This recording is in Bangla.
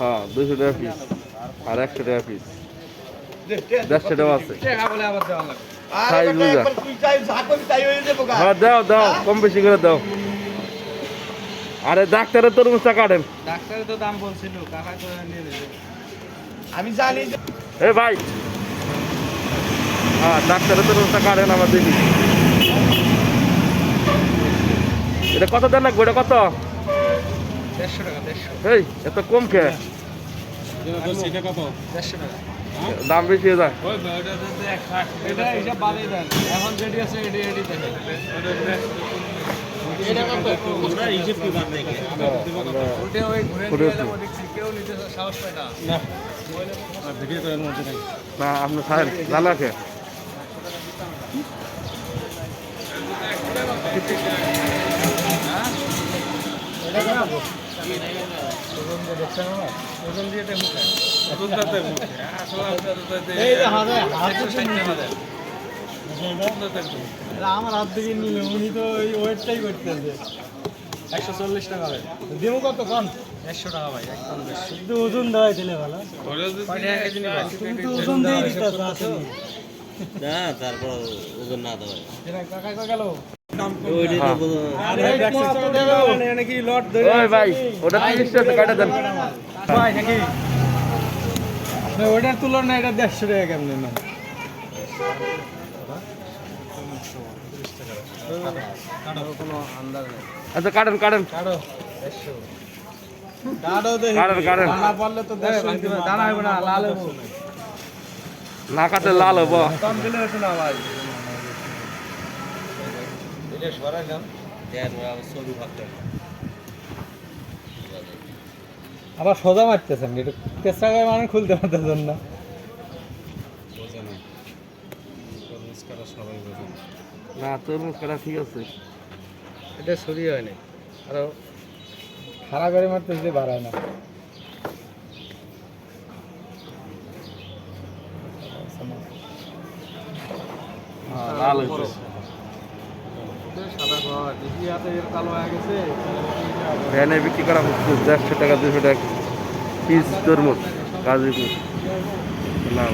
হ্যাঁ দুশো টাকা পিস আর একশো টাকা পিস দেড়শো টাকা আছে। বুঝা। হয়ে যাব গা। দাও দাও কম বেশি করে দাও। আরে ডাক্তারের তরমুজটা কাটেন। ডাক্তারের তো দাম বলছিল কাকা তো নিয়ে আমি জানি এ ভাই। হ্যাঁ ডাক্তারের তরমুজটা কাটেন আমার দেখি। এটা কত দেন লাগবে? এটা কত? এই এত কম টাকা। দাম বেশি হয়ে যায় এটা এটি এটি পায় না। না। আপনি খায়েন ভালো আছে ওজন আমার হাত থেকে নিলে উনি তো ওই ওয়েটটাই একশো চল্লিশ টাকা দেবো কত কম একশো টাকা ভাই বেশি ওজন দেওয়াই দিলে ভালো ওজন দিয়ে দিতে তারপর ওজন না দেওয়া কাকা গেল? ওইটাই তো বোঝা- নাকি লট ওই ভাই ওটা তিরিশ টাকা কাটা দেন। ভাই নাকি? ওইটার তুলনায় এটা দেড়শো টাকা কেমন না কোনো আন্দাজ নেই আচ্ছা কাটেন কাটেন। কাটো। কাটো না না লাল হব। না না ভাই দেন, আবার ছবি ভাবতে আবার সোজা মারতেছেন একটু চেষ্টা করে মানে খুলতে পারতেছেন না। না। তরমুজ কাটা ঠিক আছে। এটা ছড়ি হয়নি আরও খাড়া করে মারতেছে বাড়ায় না। হ্যাঁ, লাল হয়েছে ভ্যানে বিক্রি করা হচ্ছে একশো টাকা দুশো টাকা পিস তরমুজ গাজীপুর না।